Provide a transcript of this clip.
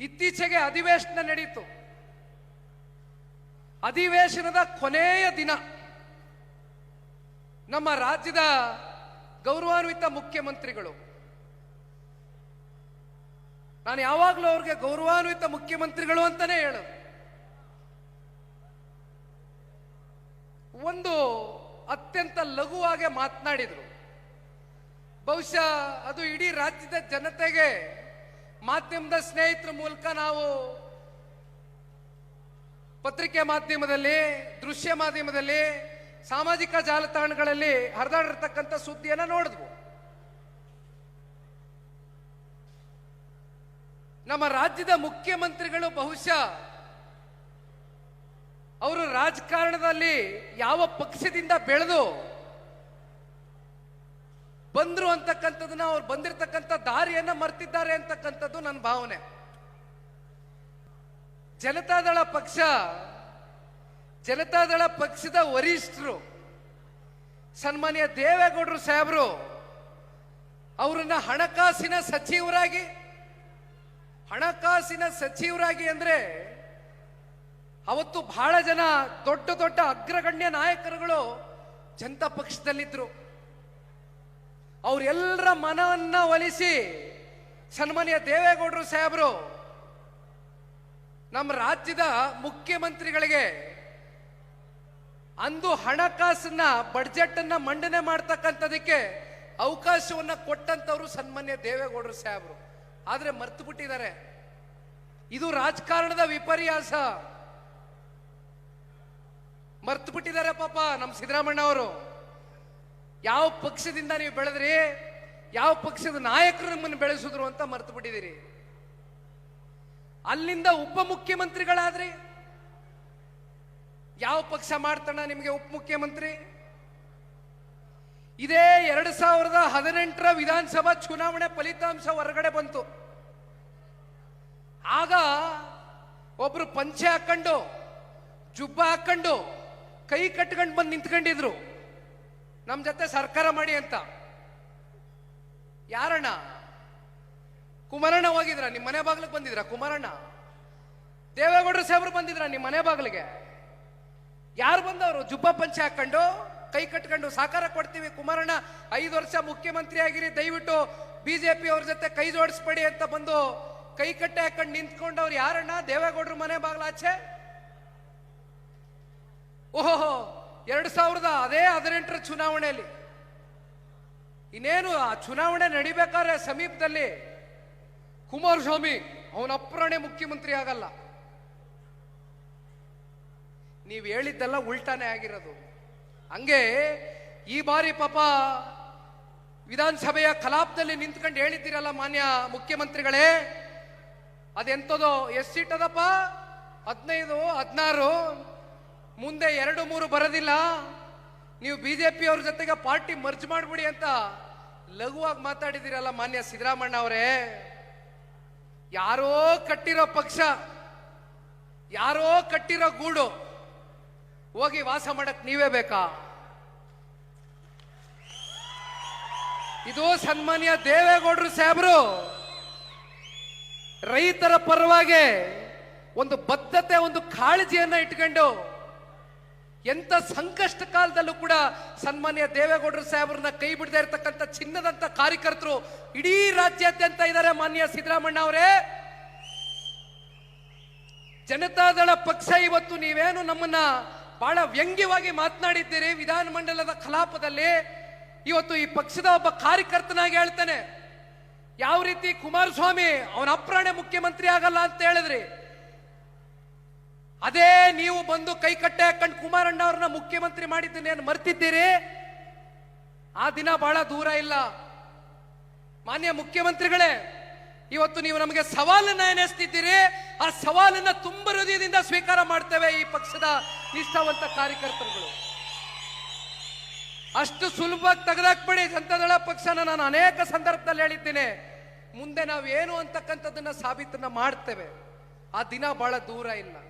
ಇತ್ತೀಚೆಗೆ ಅಧಿವೇಶನ ನಡೆಯಿತು ಅಧಿವೇಶನದ ಕೊನೆಯ ದಿನ ನಮ್ಮ ರಾಜ್ಯದ ಗೌರವಾನ್ವಿತ ಮುಖ್ಯಮಂತ್ರಿಗಳು. ನಾನು ಯಾವಾಗಲೂ ಅವ್ರಿಗೆ ಗೌರವಾನ್ವಿತ ಮುಖ್ಯಮಂತ್ರಿಗಳು ಅಂತಾನೆ ಹೇಳು ಒಂದು ಅತ್ಯಂತ ಲಘುವಾಗಿ ಮಾತನಾಡಿದರು. ಬಹುಶಃ ಅದು ಇಡೀ ರಾಜ್ಯದ ಜನತೆಗೆ ಮಾಧ್ಯಮದ ಸ್ನೇಹಿತರ ಮೂಲಕ ನಾವು ಪತ್ರಿಕೆ ಮಾಧ್ಯಮದಲ್ಲಿ, ದೃಶ್ಯ ಮಾಧ್ಯಮದಲ್ಲಿ, ಸಾಮಾಜಿಕ ಜಾಲತಾಣಗಳಲ್ಲಿ ಹರಿದಾಡಿರ್ತಕ್ಕಂಥ ಸುದ್ದಿಯನ್ನು ನೋಡಿದ್ವು. ನಮ್ಮ ರಾಜ್ಯದ ಮುಖ್ಯಮಂತ್ರಿಗಳು ಬಹುಶಃ ಅವರು ರಾಜಕಾರಣದಲ್ಲಿ ಯಾವ ಪಕ್ಷದಿಂದ ಬೆಳೆದು ಬಂದ್ರು ಅಂತಕ್ಕಂಥದ್ದನ್ನ ಅವ್ರು ಬಂದಿರತಕ್ಕಂಥ ದಾರಿಯನ್ನ ಮರ್ತಿದ್ದಾರೆ ಅಂತಕ್ಕಂಥದ್ದು ನನ್ನ ಭಾವನೆ. ಜನತಾದಳ ಪಕ್ಷ ಜನತಾದಳ ಪಕ್ಷದ ವರಿಷ್ಠರು, ಸನ್ಮಾನ್ಯ ದೇವೇಗೌಡರು ಸಾಹೇಬರು, ಅವರನ್ನ ಹಣಕಾಸಿನ ಸಚಿವರಾಗಿ ಹಣಕಾಸಿನ ಸಚಿವರಾಗಿ ಅಂದ್ರೆ ಅವತ್ತು ಬಹಳ ಜನ ದೊಡ್ಡ ದೊಡ್ಡ ಅಗ್ರಗಣ್ಯ ನಾಯಕರುಗಳು ಜನತಾ ಪಕ್ಷದಲ್ಲಿದ್ರು. ಅವರೆಲ್ಲರ ಮನವನ್ನ ಒಲಿಸಿ ಸನ್ಮಾನ್ಯ ದೇವೇಗೌಡರು ಸಾಹೇಬರು, ನಮ್ಮ ರಾಜ್ಯದ ಮುಖ್ಯಮಂತ್ರಿಗಳಿಗೆ ಅಂದು ಹಣಕಾಸನ್ನ ಬಡ್ಜೆಟ್ ಅನ್ನ ಮಂಡನೆ ಮಾಡ್ತಕ್ಕಂಥದಕ್ಕೆ ಅವಕಾಶವನ್ನ ಕೊಟ್ಟಂತವ್ರು ಸನ್ಮಾನ್ಯ ದೇವೇಗೌಡರು ಸಾಹೇಬರು. ಆದ್ರೆ ಮರ್ತು ಬಿಟ್ಟಿದ್ದಾರೆ ಇದು ರಾಜಕಾರಣದ ವಿಪರ್ಯಾಸ. ಮರ್ತು ಬಿಟ್ಟಿದ್ದಾರೆ ಪಾಪ ನಮ್ಮ ಸಿದ್ದರಾಮಣ್ಣ ಅವರು. ಯಾವ ಪಕ್ಷದಿಂದ ನೀವು ಬೆಳೆದ್ರಿ? ಯಾವ ಪಕ್ಷದ ನಾಯಕರು ನಿಮ್ಮನ್ನು ಬೆಳೆಸಿದ್ರು ಅಂತ ಮರೆತು ಬಿಟ್ಟಿದ್ದೀರಿ? ಅಲ್ಲಿಂದ ಉಪಮುಖ್ಯಮಂತ್ರಿಗಳಾದ್ರಿ ಯಾವ ಪಕ್ಷ ಮಾಡ್ತಾನ ನಿಮಗೆ ಉಪಮುಖ್ಯಮಂತ್ರಿ ಇದೇ ಎರಡು ಸಾವಿರದ ಹದಿನೆಂಟರ ವಿಧಾನಸಭಾ ಚುನಾವಣೆ ಫಲಿತಾಂಶ ಹೊರಗಡೆ ಬಂತು. ಆಗ ಒಬ್ರು ಪಂಚೆ ಹಾಕೊಂಡು, ಜುಬ್ಬ ಹಾಕೊಂಡು ಕೈ ಕಟ್ಕೊಂಡು ಬಂದು ನಿಂತ್ಕೊಂಡಿದ್ರು. ನಮ್ಮ ಜೊತೆ ಸರ್ಕಾರ ಮಾಡಿ ಅಂತ. ಯಾರಣ್ಣ? ಕುಮಾರಣ್ಣ ಹೋಗಿದ್ರ? ನಿಮ್ಮ ಮನೆ ಬಾಗಿಲಿಗೆ ಬಂದಿದ್ರ? ಕುಮಾರಣ್ಣ? ದೇವೇಗೌಡರು ಸಾಹೇಬ್ರು ಬಂದಿದ್ರ ನಿಮ್ಮ ಮನೆ ಬಾಗಿಲಿಗೆ? ಯಾರು ಬಂದವರು? ಜುಬ್ಬ ಪಂಚೆ ಹಾಕೊಂಡು ಕೈ ಕಟ್ಕೊಂಡು ಸಾಕಾರ ಕೊಡ್ತೀವಿ. ಕುಮಾರಣ್ಣ, ಐದು ವರ್ಷ ಮುಖ್ಯಮಂತ್ರಿ ಆಗಿರಿ. ದಯವಿಟ್ಟು ಬಿಜೆಪಿ ಅವ್ರ ಜೊತೆ ಕೈ ಜೋಡಿಸ್ಬೇಡಿ ಅಂತ ಬಂದು ಕೈ ಕಟ್ಟೆ ಹಾಕೊಂಡು ನಿಂತ್ಕೊಂಡವ್ರು ಯಾರಣ್ಣ? ದೇವೇಗೌಡರು ಮನೆ ಬಾಗ್ಲಾಚೆ ಓಹೋ ಎರಡು ಸಾವಿರದ ಅದೇ ಹದಿನೆಂಟರ ಚುನಾವಣೆಯಲ್ಲಿ ಇನ್ನೇನು ಆ ಚುನಾವಣೆ ನಡಿಬೇಕಾದ್ರೆ ಸಮೀಪದಲ್ಲಿ ಕುಮಾರಸ್ವಾಮಿ ಅವನ ಅಪ್ರಾಣೆ ಮುಖ್ಯಮಂತ್ರಿ ಆಗಲ್ಲ. ನೀವು ಹೇಳಿದ್ದೆಲ್ಲ ಉಲ್ಟಾನೇ ಆಗಿರೋದು. ಹಂಗೆ ಈ ಬಾರಿ ಪಾಪ ವಿಧಾನಸಭೆಯ ಕಲಾಪದಲ್ಲಿ ನಿಂತ್ಕೊಂಡು ಹೇಳಿದ್ದೀರಲ್ಲ ಮಾನ್ಯ ಮುಖ್ಯಮಂತ್ರಿಗಳೇ, ಅದೆಂಥದೋ ಎಷ್ಟು ಸೀಟ್ ಅದಪ್ಪ? ಹದಿನೈದು, ಹದಿನಾರು ಮುಂದೆ ಎರಡು ಮೂರು ಬರೋದಿಲ್ಲ. ನೀವು ಬಿಜೆಪಿ ಅವ್ರ ಜೊತೆಗೆ ಪಾರ್ಟಿ ಮರ್ಜ್ ಮಾಡ್ಬಿಡಿ ಅಂತ ಲಘುವಾಗಿ ಮಾತಾಡಿದಿರಲ್ಲ ಮಾನ್ಯ ಸಿದ್ದರಾಮಣ್ಣ ಅವರೇ. ಯಾರೋ ಕಟ್ಟಿರೋ ಪಕ್ಷ, ಯಾರೋ ಕಟ್ಟಿರೋ ಗೂಡು ಹೋಗಿ ವಾಸ ಮಾಡಕ್ ನೀವೇ ಬೇಕಾ? ಇದು ಸನ್ಮಾನ್ಯ ದೇವೇಗೌಡರು ಸಾಹೇಬರು. ರೈತರ ಪರವಾಗಿ ಒಂದು ಬದ್ಧತೆ, ಒಂದು ಕಾಳಜಿಯನ್ನ ಇಟ್ಕೊಂಡು ಎಂತ ಸಂಕಷ್ಟ ಕಾಲದಲ್ಲೂ ಕೂಡ ಸನ್ಮಾನ್ಯ ದೇವೇಗೌಡರು ಸಾಹೇಬ್ರನ್ನ ಕೈ ಬಿಡದೆ ಇರತಕ್ಕಂಥ ಚಿನ್ನದಂತ ಕಾರ್ಯಕರ್ತರು ಇಡೀ ರಾಜ್ಯಾದ್ಯಂತ ಇದ್ದಾರೆ ಮಾನ್ಯ ಸಿದ್ದರಾಮಣ್ಣ ಅವರೇ. ಜನತಾದಳ ಪಕ್ಷ ಇವತ್ತು ನೀವೇನು ನಮ್ಮನ್ನ ಬಹಳ ವ್ಯಂಗ್ಯವಾಗಿ ಮಾತನಾಡಿದ್ದೀರಿ. ವಿಧಾನಮಂಡಲದ ಕಲಾಪದಲ್ಲಿ ಇವತ್ತು ಈ ಪಕ್ಷದ ಒಬ್ಬ ಕಾರ್ಯಕರ್ತನಾಗಿ ಹೇಳ್ತಾನೆ. ಯಾವ ರೀತಿ ಕುಮಾರಸ್ವಾಮಿ ಅವನ ಅಪ್ರಾಣೆ ಮುಖ್ಯಮಂತ್ರಿ ಆಗಲ್ಲ ಅಂತ ಹೇಳಿದ್ರಿ. ಅದೇ ನೀವು ಬಂದು ಕೈ ಕಟ್ಟೆ ಹಾಕೊಂಡು ಕುಮಾರಣ್ಣ ಅವ್ರನ್ನ ಮುಖ್ಯಮಂತ್ರಿ ಮಾಡಿದ್ದನ್ನೇನು ಮರ್ತಿದ್ದೀರಿ? ಆ ದಿನ ಬಹಳ ದೂರ ಇಲ್ಲ. ಮಾನ್ಯ ಮುಖ್ಯಮಂತ್ರಿಗಳೇ, ಇವತ್ತು ನೀವು ನಮಗೆ ಸವಾಲನ್ನ ಎನಿಸ್ತಿದ್ದೀರಿ ಆ ಸವಾಲನ್ನ ತುಂಬ ಹೃದಯದಿಂದ ಸ್ವೀಕಾರ ಮಾಡ್ತೇವೆ ಈ ಪಕ್ಷದ ನಿಷ್ಠಾವಂತ ಕಾರ್ಯಕರ್ತರುಗಳು. ಅಷ್ಟು ಸುಲಭವಾಗಿ ತೆಗೆದಾಕ್ಬೇಡಿ, ಜನತಾದಳ ಪಕ್ಷನ ನಾನು ಅನೇಕ ಸಂದರ್ಭದಲ್ಲಿ ಹೇಳಿದ್ದೇನೆ. ಮುಂದೆ ನಾವೇನು ಅಂತಕ್ಕಂಥದ್ದನ್ನ ಸಾಬೀತನ್ನ ಮಾಡ್ತೇವೆ. ಆ ದಿನ ಬಹಳ ದೂರ ಇಲ್ಲ.